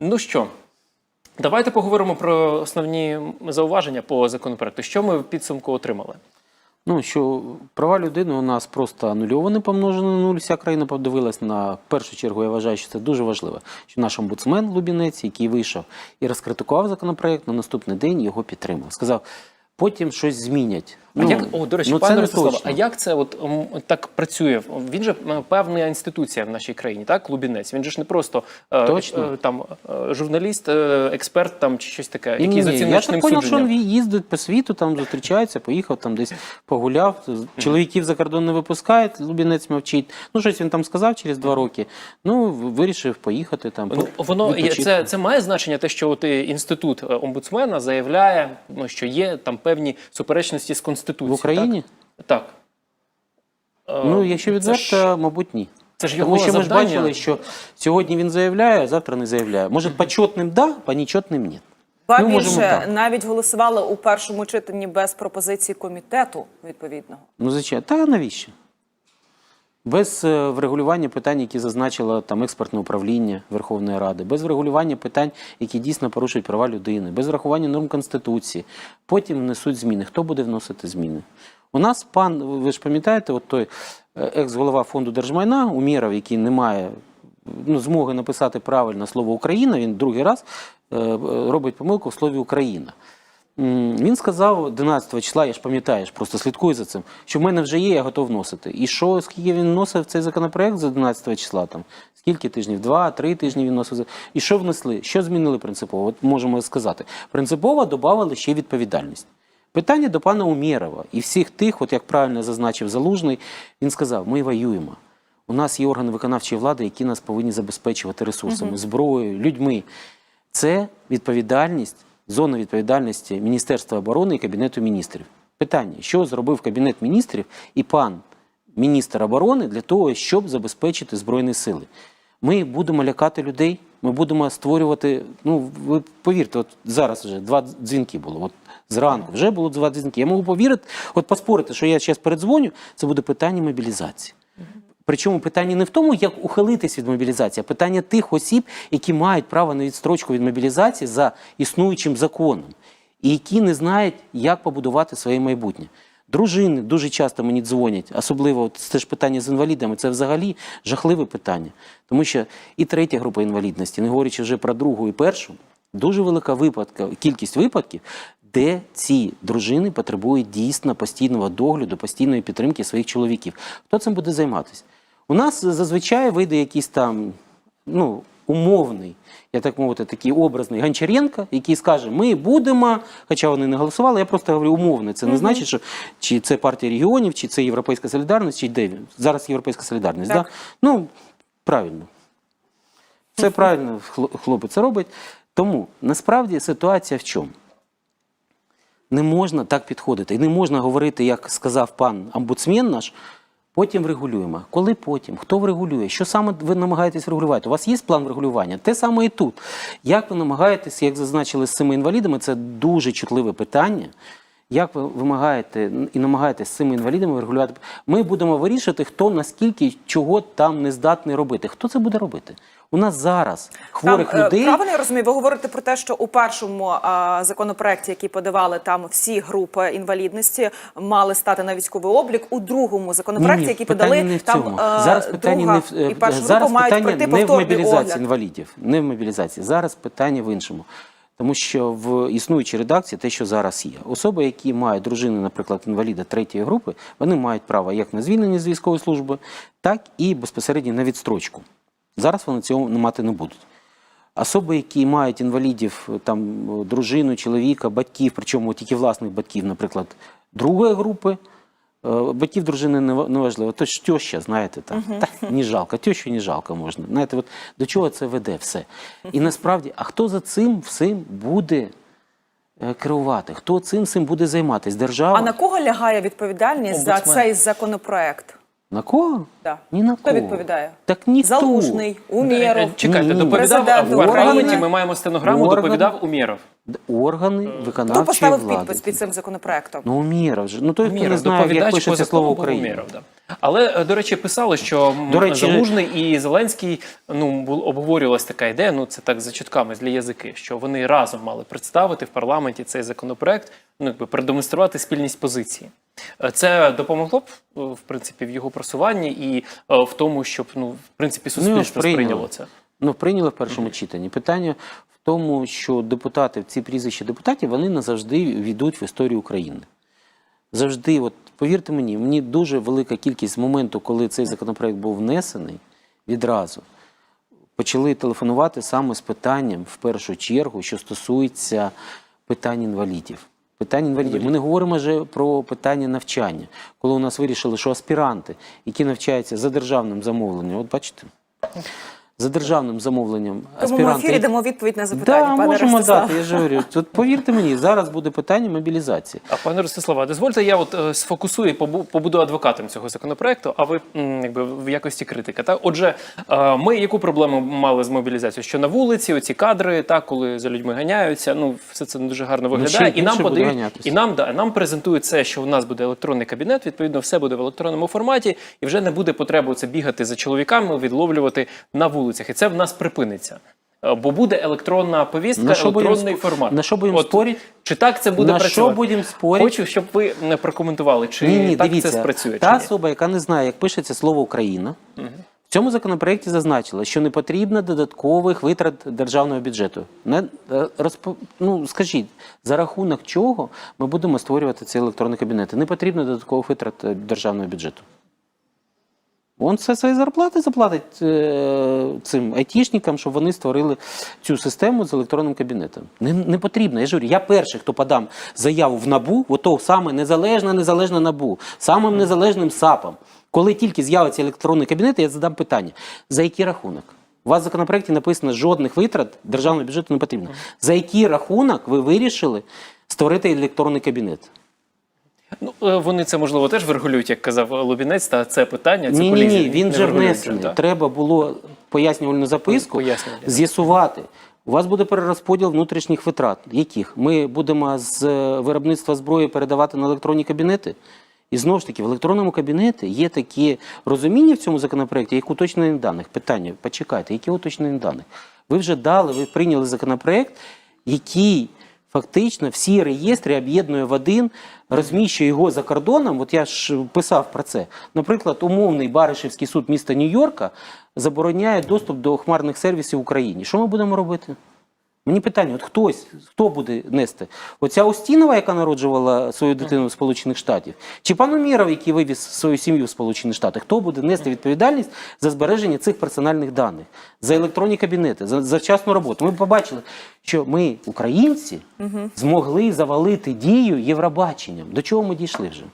Ну що, давайте поговоримо про основні зауваження по законопроекту. Що ми в підсумку отримали? Ну що права людини у нас просто анульовані, помножені на нуль. Вся країна подивилась на першу чергу. Я вважаю, що це дуже важливо. Що наш омбудсмен Лубінець, який вийшов і розкритикував законопроект, на наступний день його підтримав. Сказав, потім щось змінять. А як, о, до речі, ну, пане Ростиславе, а як це от м, так працює? Він же м, певна інституція в нашій країні, так? Клубінець. Він же ж не просто е, Точно. е, там е, журналіст, е, експерт там чи щось таке, який з Ні, я так зрозумів, що судженням. він їздить по світу, там зустрічається, поїхав, там десь погуляв. Чоловіків за кордон не випускають, Лубінець мовчить. Ну, щось він там сказав через два роки. Ну, вирішив поїхати там. Ну, по- воно є, відпочити. це, це має значення те, що от е, інститут е, омбудсмена заявляє, ну, що є там певні суперечності з конституцією. В Україні. Так. так. Е, Ну, якщо відверто, ж- мабуть, ні. Це ж його Тому що ми ж бачили, що сьогодні він заявляє, а завтра не заявляє. Може, почетним да, а нічотним ні. Ба Ну, більше навіть голосували у першому читанні без пропозиції комітету відповідного. Ну, звичайно. Та навіщо? Без е, врегулювання питань, які зазначило там експертне управління Верховної Ради, без врегулювання питань, які дійсно порушують права людини, без врахування норм Конституції. Потім внесуть зміни. Хто буде вносити зміни? У нас пан, ви ж пам'ятаєте, от той е, екс-голова фонду держмайна Умєров, який не має ну, змоги написати правильно слово Україна, він другий раз е, робить помилку в слові Україна. Він сказав 11 числа, я ж пам'ятаю, просто слідкую за цим, що в мене вже є, я готов вносити. І що, скільки він вносив цей законопроект з 11 числа? Там, скільки тижнів? Два, три тижні він вносив. І що внесли? Що змінили принципово? От можемо сказати. Принципово додали ще відповідальність. Питання до пана Умєрова і всіх тих, от як правильно зазначив Залужний, він сказав: ми воюємо. У нас є органи виконавчої влади, які нас повинні забезпечувати ресурсами, зброєю, людьми. Це відповідальність, зона відповідальності Міністерства оборони і Кабінету міністрів. Питання: що зробив Кабінет міністрів і пан міністр оборони для того, щоб забезпечити Збройні сили? Ми будемо лякати людей, ми будемо створювати. Ну, ви повірте, от зараз вже два дзвінки було. От зранку вже було два дзвінки. Я можу повірити, от поспорити, що я зараз передзвоню, це буде питання мобілізації. Причому питання не в тому, як ухилитись від мобілізації, а питання тих осіб, які мають право на відстрочку від мобілізації за існуючим законом, і які не знають, як побудувати своє майбутнє. Дружини дуже часто мені дзвонять, особливо це ж питання з інвалідами. Це взагалі жахливе питання, тому що і третя група інвалідності, не говорячи вже про другу і першу, дуже велика випадка, кількість випадків, де ці дружини потребують дійсно постійного догляду, постійної підтримки своїх чоловіків. Хто цим буде займатися? У нас зазвичай вийде якийсь там ну, умовний, я так мовити, такий образний Гончаренко, який скаже, ми будемо, хоча вони не голосували, я просто говорю умовно. Це не значить, що чи це партія регіонів, чи це Європейська солідарність, чи де він. Зараз Європейська солідарність. Так. Да? Ну, правильно. Це правильно хло- хлопець робить. Тому насправді ситуація в чому? Не можна так підходити. І не можна говорити, як сказав пан омбудсмен наш, потім врегулюємо. Коли потім? Хто врегулює? Що саме ви намагаєтесь регулювати? У вас є план врегулювання? Те саме і тут. Як ви намагаєтесь, як зазначили з цими інвалідами, це дуже чутливе питання. Як ви вимагаєте і намагаєтесь з цими інвалідами врегулювати? Ми будемо вирішити, хто наскільки чого там не здатний робити. Хто це буде робити? У нас зараз хворих там, е, людей. Правильно я розумію, ви говорите про те, що у першому а, законопроекті, який подавали, там всі групи інвалідності мали стати на військовий облік. У другому законопроекті, Ні, який подали, не в там цьому. е, зараз питання друга не в і перша зараз група мають питання пройти не в мобілізації огляд. інвалідів, не в мобілізації. Зараз питання в іншому. Тому що в існуючій редакції те, що зараз є, особи, які мають дружини, наприклад, інваліда третьої групи, вони мають право як на звільнення з військової служби, так і безпосередньо на відстрочку. Зараз вони цього мати не будуть. Особи, які мають інвалідів, там дружину, чоловіка, батьків, причому тільки власних батьків, наприклад, другої групи. Е, Батьків дружини не ва- не важливо. То ж теща, знаєте, там так не жалко, що не жалко можна. Знаєте, от до чого це веде все. І насправді, а хто за цим всім буде е, керувати? Хто цим всім буде займатися? Держава? А на кого лягає відповідальність за цей законопроект? На кого? Да. Ні на Хто відповідає? Так ніхто. Залужний, Умєров. Е, Чекайте, доповідав Президент в парламенті. Ми маємо стенограму. Орган. Доповідав Умєров. Органи Хто поставив влади. підпис під цим законопроектом? Ну, Умєров же. Ну, той, хто не знає, як пише це слово Україна. Умєров, да. Але е, до речі, писали, що До речі- Залужний і Зеленський ну обговорювалась така ідея. Ну це так за чутками для язики, що вони разом мали представити в парламенті цей законопроект, ну якби продемонструвати спільність позиції. Е, Це допомогло б е, в принципі в його просуванні і в тому, щоб ну в принципі суспільство прийняло. сприйняло це. Ну, прийняли в першому читанні. Питання в тому, що депутати, ці прізвища депутатів, вони назавжди війдуть в історію України. Завжди, от повірте мені, мені дуже велика кількість з моменту, коли цей законопроект був внесений, відразу почали телефонувати саме з питанням, в першу чергу, що стосується питань інвалідів. Питань інвалідів. Ми не говоримо вже про питання навчання, коли у нас вирішили, що аспіранти, які навчаються за державним замовленням, от бачите, за державним замовленням Тому ми в ефірі дамо відповідь на запитання, Да, пане можемо дати, я ж говорю. Тут повірте мені, зараз буде питання мобілізації. А пане Ростиславе, а дозвольте, я от е, сфокусую, побу- побуду адвокатом цього законопроекту, а ви м, якби в якості критика. Так, отже, е, ми яку проблему мали з мобілізацією? Що на вулиці, оці кадри, так, коли за людьми ганяються, ну все це не дуже гарно виглядає. ще і нам буде подають, ганятися. і нам да, нам презентують це, що у нас буде електронний кабінет. Відповідно, все буде в електронному форматі, і вже не буде потреби це бігати за чоловіками, відловлювати на вулицях. І це в нас припиниться. Е, Бо буде електронна повістка, На що електронний спо- формат. на що будемо спорити? Чи так це буде На що працювати? будемо спорити? Хочу, щоб ви не прокоментували, чи ні, ні, так дивіться, це спрацює. та чи ні. особа, яка не знає, як пишеться слово Україна, в цьому законопроекті зазначила, що не потрібно додаткових витрат державного бюджету. Не, е, розпо- ну, скажіть, за рахунок чого ми будемо створювати ці електронні кабінети? Не потрібно додаткових витрат е, державного бюджету. Він все свої зарплати заплатить е, цим айтішникам, щоб вони створили цю систему з електронним кабінетом. Не, не потрібно. Я ж говорю, я перший, хто подам заяву в НАБУ, ото саме незалежне, незалежне НАБУ, самим незалежним САПом. Коли тільки з'явиться електронний кабінет, я задам питання: за який рахунок? У вас в законопроекті написано, жодних витрат державного бюджету не потрібно. За який рахунок ви вирішили створити електронний кабінет? Ну, е, вони це можливо теж врегулюють, як казав Лубінець, та це питання, це Ні, ні, ні, він вже внесений. Треба було пояснювальну записку з'ясувати. У вас буде перерозподіл внутрішніх витрат. Яких? Ми будемо з е, виробництва зброї передавати на електронні кабінети. І знову ж таки, в електронному кабінеті є такі розуміння в цьому законопроекті, як уточнення даних. Питання, почекайте, які уточнення даних? Ви вже дали, ви прийняли законопроект, який фактично всі реєстри об'єднує в один, розміщує його за кордоном. От я ж писав про це. Наприклад, умовний Баришевський суд міста Нью-Йорка забороняє доступ до хмарних сервісів в Україні. Що ми будемо робити? Мені питання: от хтось, хто буде нести? Оця Устінова, яка народжувала свою дитину в Сполучених Штатів, чи пан Умєров, який вивіз свою сім'ю в Сполучені Штати, хто буде нести відповідальність за збереження цих персональних даних, за електронні кабінети, за, за вчасну роботу? Ми побачили, що ми, українці, змогли завалити дію Євробаченням. До чого ми дійшли вже?